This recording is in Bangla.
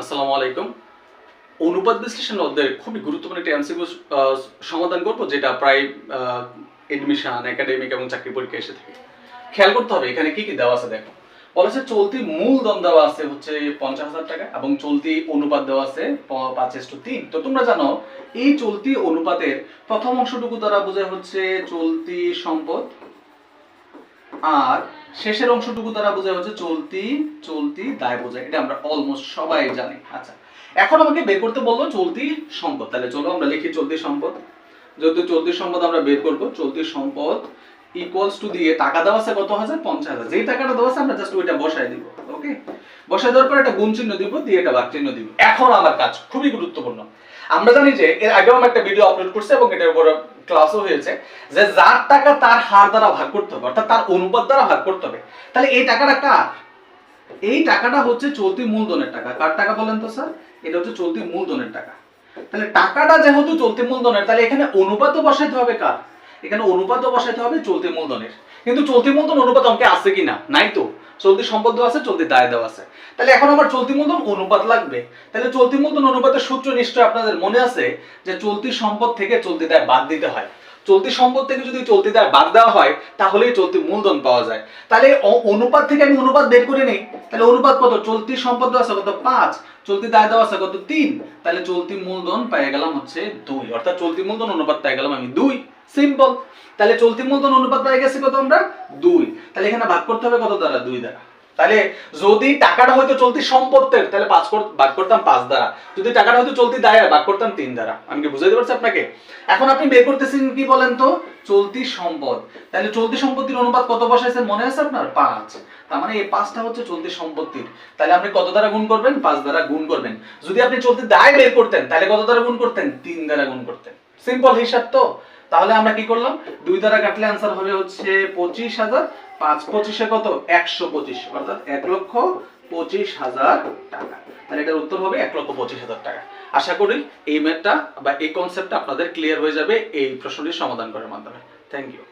আসসালামু আলাইকুম। অনুপাত বিশ্লেষণ অধ্যায়ের খুবই গুরুত্বপূর্ণ একটি এমসিকিউ সমাধান করব, যেটা প্রায় এডমিশন একাডেমিক এবং চাকরি পরীক্ষা এসে থাকে। খেয়াল করতে হবে, এখানে কি কি দেওয়া আছে দেখো। বলা আছে চলতি মূলধন দেওয়া আছে হচ্ছে পঞ্চাশ হাজার টাকা এবং চলতি অনুপাত দেওয়া আছে পাঁচ ইস্টু তিন। তো তোমরা জানো, এই চলতি অনুপাতের প্রথম অংশটুকু দ্বারা বোঝায় হচ্ছে চলতি সম্পদ আর শেষের অংশটুকু দ্বারা বোঝায় হচ্ছে চলতি চলতি দায় বোঝায়। এটা আমরা অলমোস্ট সবাই জানি। আচ্ছা এখন আমাকে বের করতে বলল চলতি সম্পদ। তাহলে চলো আমরা লিখি চলতি সম্পদ। যেহেতু চলতি সম্পদ আমরা বের করব, চলতি সম্পদ ইকুয়ালস টু দিয়ে টাকা দেওয়া আছে কত হাজার? পঞ্চাশ হাজার। যেই টাকাটা দেওয়া আছে আমরা জাস্ট ওইটা বসায় দিব ওকে বসায় দেওয়ার পর একটা গুণ চিহ্ন দিব, দিয়ে একটা বাক চিহ্ন দিব। এখন আমার কাজ খুবই গুরুত্বপূর্ণ। আমরা জানি যে এর আগেও আমরা একটা ভিডিও আপলোড করছি এবং এটার উপর ক্লাসও হয়েছে, যে যার টাকা তার হার দ্বারা ভাগ করতে হবে, অর্থাৎ তার অনুপাত দ্বারা ভাগ করতে হবে। তাহলে এই টাকাটা কার? এই টাকাটা হচ্ছে চলতি মূলধনের টাকা। কার টাকা বলেন তো স্যার? এটা হচ্ছে চলতি মূলধনের টাকা। তাহলে টাকাটা যেহেতু চলতি মূলধনের, তাহলে এখানে অনুপাতও বসাইতে হবে কার? এখানে অনুপাতও বসাইতে হবে চলতি মূলধনের। কিন্তু চলতি মূলধন অনুপাত অঙ্কে আছে কি না নাই তো। চলতি সম্পদ আছে, চলতি দায় দেওয়া আছে। তাহলে এখন আমার চলতি মূলধন অনুপাত লাগবে। তাহলে চলতি মূলধন অনুপাতের সূত্র নিশ্চয় আপনাদের মনে আছে যে চলতি সম্পদ থেকে চলতি দায় বাদ দিতে হয়। চলতি সম্পদ থেকে যদি চলতি দায় বাদ দেওয়া হয়, তাহলেই চলতি মূলধন পাওয়া যায়। তাহলে অনুপাত থেকে আমি অনুপাত বের করে নেই। তাহলে অনুপাত কত? চলতি সম্পদ দেওয়া আছে কত? পাঁচ। চলতি দায় দেওয়া আছে কত? তিন। তাহলে চলতি মূলধন পেয়ে গেলাম হচ্ছে দুই। অর্থাৎ চলতি মূলধন অনুপাত পেয়ে গেলাম আমি দুই। সিম্পল তাহলে চলতি মূলধন অনুপাত পেয়ে গেছে কত আমরা? দুই। তাহলে এখানে ভাগ করতে হবে কত দ্বারা? দুই দ্বারা। তাহলে যদি টাকাটা হয়তো চলতি সম্পত্তির, তাহলে পাঁচ ভাগ করতাম পাঁচ দ্বারা। যদি টাকাটা হয়তো চলতি দায়ের ভাগ করতাম তিন দ্বারা। আমি কি বুঝাইতে পারছি আপনাকে? এখন আপনি বের করতেছেন কি বলেন তো? চলতি সম্পদ। তাহলে চলতি সম্পত্তির অনুপাত কত বসাইছেন মনে আছে আপনার? পাঁচ। তার মানে এই পাঁচটা হচ্ছে চলতি সম্পত্তির। তাহলে আপনি কত দ্বারা গুণ করবেন? পাঁচ দ্বারা গুণ করবেন। যদি আপনি চলতি দায় বের করতেন, তাহলে কত দ্বারা গুণ করতেন? তিন দ্বারা গুণ করতেন। সিম্পল হিসাব তো। তাহলে আমরা কি করলাম? দুই দ্বারা কাটলে আনসার হবে হচ্ছে পঁচিশ হাজার। পাঁচ পঁচিশে কত? একশো পঁচিশ। অর্থাৎ এক লক্ষ পঁচিশ হাজার টাকা। তাহলে এটার উত্তর হবে এক লক্ষ পঁচিশ হাজার টাকা। আশা করি এই ম্যাথটা বা এই কনসেপ্টটা আপনাদের ক্লিয়ার হয়ে যাবে এই প্রশ্নটির সমাধান করার মাধ্যমে। Thank you